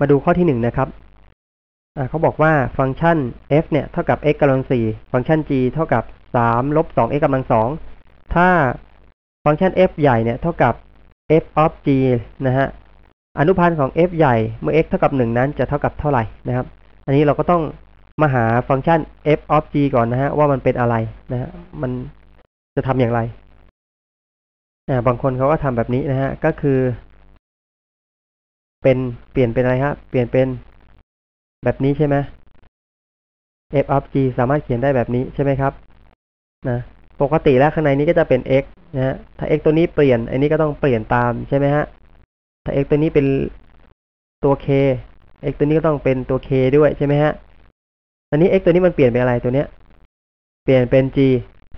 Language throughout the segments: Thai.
มาดูข้อที่หนึ่งนะครับเขาบอกว่าฟังก์ชัน f เนี่ยเท่ากับ x กำลังสี่ฟังก์ชัน g เท่ากับสามลบสอง x กำลังสองถ้าฟังก์ชัน f ใหญ่เนี่ยเท่ากับ f of g นะฮะอนุพันธ์ของ f ใหญ่เมื่อ x เท่ากับ1นั้นจะเท่ากับเท่าไหร่นะครับ อันนี้เราก็ต้องมาหาฟังก์ชัน f of g ก่อนนะฮะว่ามันเป็นอะไรนะฮะมันจะทำอย่างไรบางคนเขาก็ทำแบบนี้นะฮะก็คือ เป็นเปลี่ยนเป็นอะไรครับ เปลี่ยนเป็นแบบนี้ใช่ไหม f of g สามารถเขียนได้แบบนี้ใช่ไหมครับนะปกติแล้วข้างในนี้ก็จะเป็น x นะฮะถ้า x ตัวนี้เปลี่ยนอันนี้ก็ต้องเปลี่ยนตามใช่ไหมฮะถ้า x ตัวนี้เป็นตัว k x ตัวนี้ก็ต้องเป็นตัว k ด้วยใช่ไหมฮะอันนี้ x ตัวนี้มันเปลี่ยนเป็นอะไรตัวเนี้ย เปลี่ยนเป็น g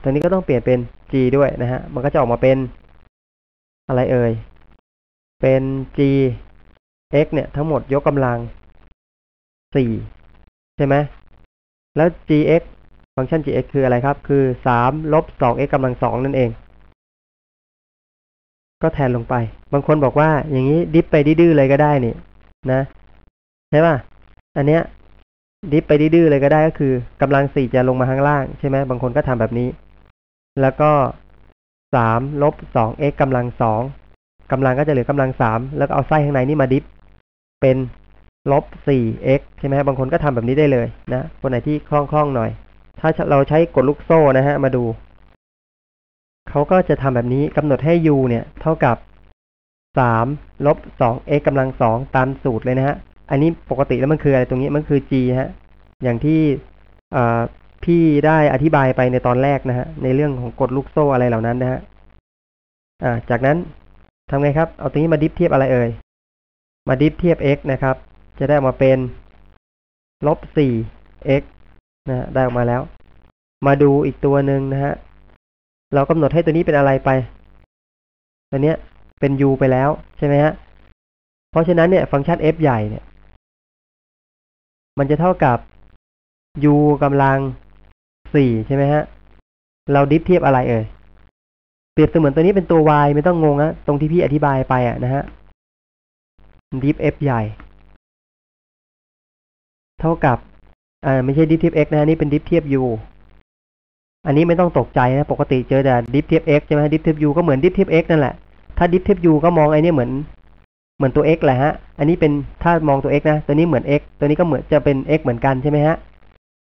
ตัวนี้ก็ต้องเปลี่ยนเป็น g ด้วยนะฮะมันก็จะออกมาเป็นอะไรเอ่ยเป็น g x เนี่ยทั้งหมดยกกำลังสี่ใช่ไหมแล้ว gx ฟังก์ชัน gx คืออะไรครับ คือสามลบสอง x กำลังสองนั่นเอง ก็แทนลงไป บางคนบอกว่าอย่างนี้ดิฟไปดื้อเลยก็ได้นี่นะ ใช่ป่ะ อันเนี้ยดิฟไปดื้อเลยก็ได้ก็คือกำลังสี่จะลงมาข้างล่างใช่ไหมบางคนก็ทำแบบนี้ แล้วก็สามลบสอง x กำลังสองกำลังก็จะเหลือกำลังสามแล้วก็เอาไส้ข้างในนี่มาดิฟ เป็นลบ 4x ใช่ไหมบางคนก็ทำแบบนี้ได้เลยนะคนไหนที่คล่องๆหน่อย ถ้าเราใช้กดลูกโซ่นะฮะมาดู เขาก็จะทำแบบนี้กำหนดให้ u เนี่ย เท่ากับ 3 ลบ 2x กำลัง 2 ตามสูตรเลยนะฮะ อันนี้ปกติแล้วมันคืออะไรตรงนี้มันคือ g ฮะ อย่างที่พี่ได้อธิบายไปในตอนแรกนะฮะ ในเรื่องของกดลูกโซ่อะไรเหล่านั้นนะฮะจากนั้นทำไงครับ เอาตรงนี้มาดิฟเทียบอะไรเอ่ย มาดิฟเทียบ x นะครับ จะได้ออกมาเป็นลบ 4x นะได้ออกมาแล้ว มาดูอีกตัวหนึ่งนะฮะ เรากำหนดให้ตัวนี้เป็นอะไรไป ตัวนี้เป็น u ไปแล้วใช่ไหมฮะ เพราะฉะนั้นเนี่ยฟังก์ชัน f ใหญ่เนี่ย มันจะเท่ากับ u กำลัง 4 ใช่ไหมฮะ เราดิฟเทียบอะไรเอ่ย เปรียบเสมือนตัวนี้เป็นตัว y ไม่ต้องงงนะตรงที่พี่อธิบายไปอะนะฮะ ดิฟ f ใหญ่ เท่ากับอ่าไม่ใช่ดิฟเทียบ x นะนี่เป็นดิฟเทียบ u อันนี้ไม่ต้องตกใจนะ ปกติเจอแต่ดิฟเทียบ x ใช่ไหมดิฟเทียบ u ก็เหมือนดิฟเทียบ x นั่นแหละ ถ้าดิฟเทียบ u ก็มองไอ้นี่เหมือน เหมือนตัว x แหละฮะ อันนี้เป็นถ้ามองตัว x นะ ตัวนี้เหมือน x ตัวนี้ก็เหมือนจะเป็น x เหมือนกันใช่ไหมฮะ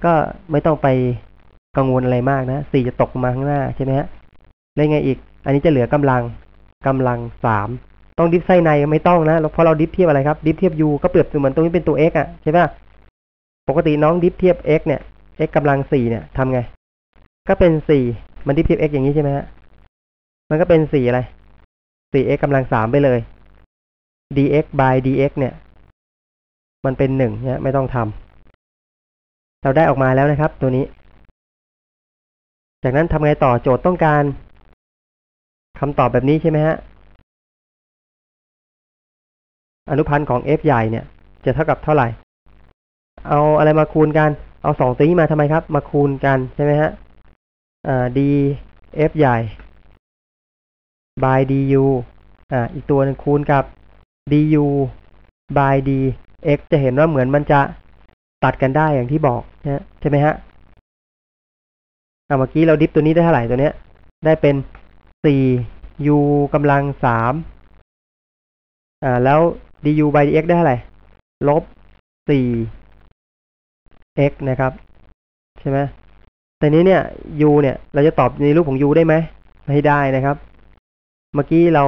ก็ไม่ต้องไปกังวลอะไรมากนะสี่จะตกมาข้างหน้าใช่ไหมฮะแล้วไงอีก อันนี้จะเหลือกำลังกำลังสาม ต้องดิฟไส้ในไม่ต้องนะเพราะเราดิฟเทียบอะไรครับดิฟเทียบ u ก็เปรียบเหมือนตรงนี้เป็นตัว x อะใช่ไหมปกติน้องดิฟเทียบ x เนี่ย x กำลังสี่เนี่ยทำไง ก็เป็นสี่มันดิฟเทียบ x อย่างนี้ใช่ไหมฮะมันก็เป็นสี่อะไรสี่ x กำลังสามไปเลย dx by dx เนี่ย มันเป็นหนึ่งเนี่ยไม่ต้องทำเราได้ออกมาแล้วนะครับ ตัวนี้ จากนั้นทำไงต่อโจทย์ต้องการคำตอบแบบนี้ใช่ไหมฮะ อนุพันธ์ของ f ใหญ่เนี่ยจะเท่ากับเท่าไหร่ เอาอะไรมาคูณกัน เอาสองตัวนี้มาทำไมครับ มาคูณกันใช่ไหมฮะอ่า d f ใหญ่ by du อ่า อีกตัวนึงคูณกับ du by d x จะเห็นว่าเหมือนมันจะตัดกันได้อย่างที่บอกนะใช่ไหมฮะเอาเมื่อกี้เราดิฟตัวนี้ได้เท่าไหร่ตัวเนี้ย ได้เป็น 4 u กำลัง 3 อ่า แล้ว du by dx ได้เท่าไหร่ลบ4 x นะครับ ใช่ไหมแต่นี้เนี่ย u เนี่ย เราจะตอบในรูปของ u ได้ไหมไม่ได้นะครับ เมื่อกี้เรา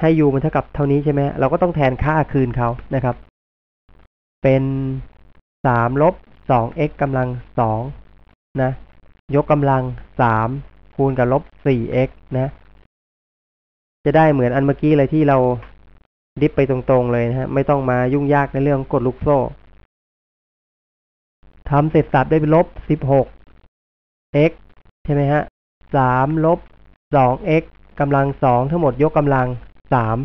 ให้ u มันเท่ากับเท่านี้ใช่ไหมเราก็ต้องแทนค่าคืนเขานะครับ เป็นสามลบสอง x กำลังสองนะ ยกกำลังสามคูณกับลบสี่ x นะ จะได้เหมือนอันเมื่อกี้เลยที่เรา ดิฟไปตรงๆเลยนะฮะไม่ต้องมายุ่งยากในเรื่องกดลูกโซ่ทำเสร็จสับได้เป็นลบสิบหก x ใช่ไหมฮะสามลบสอง x กำลังสองทั้งหมดยกกำลังสาม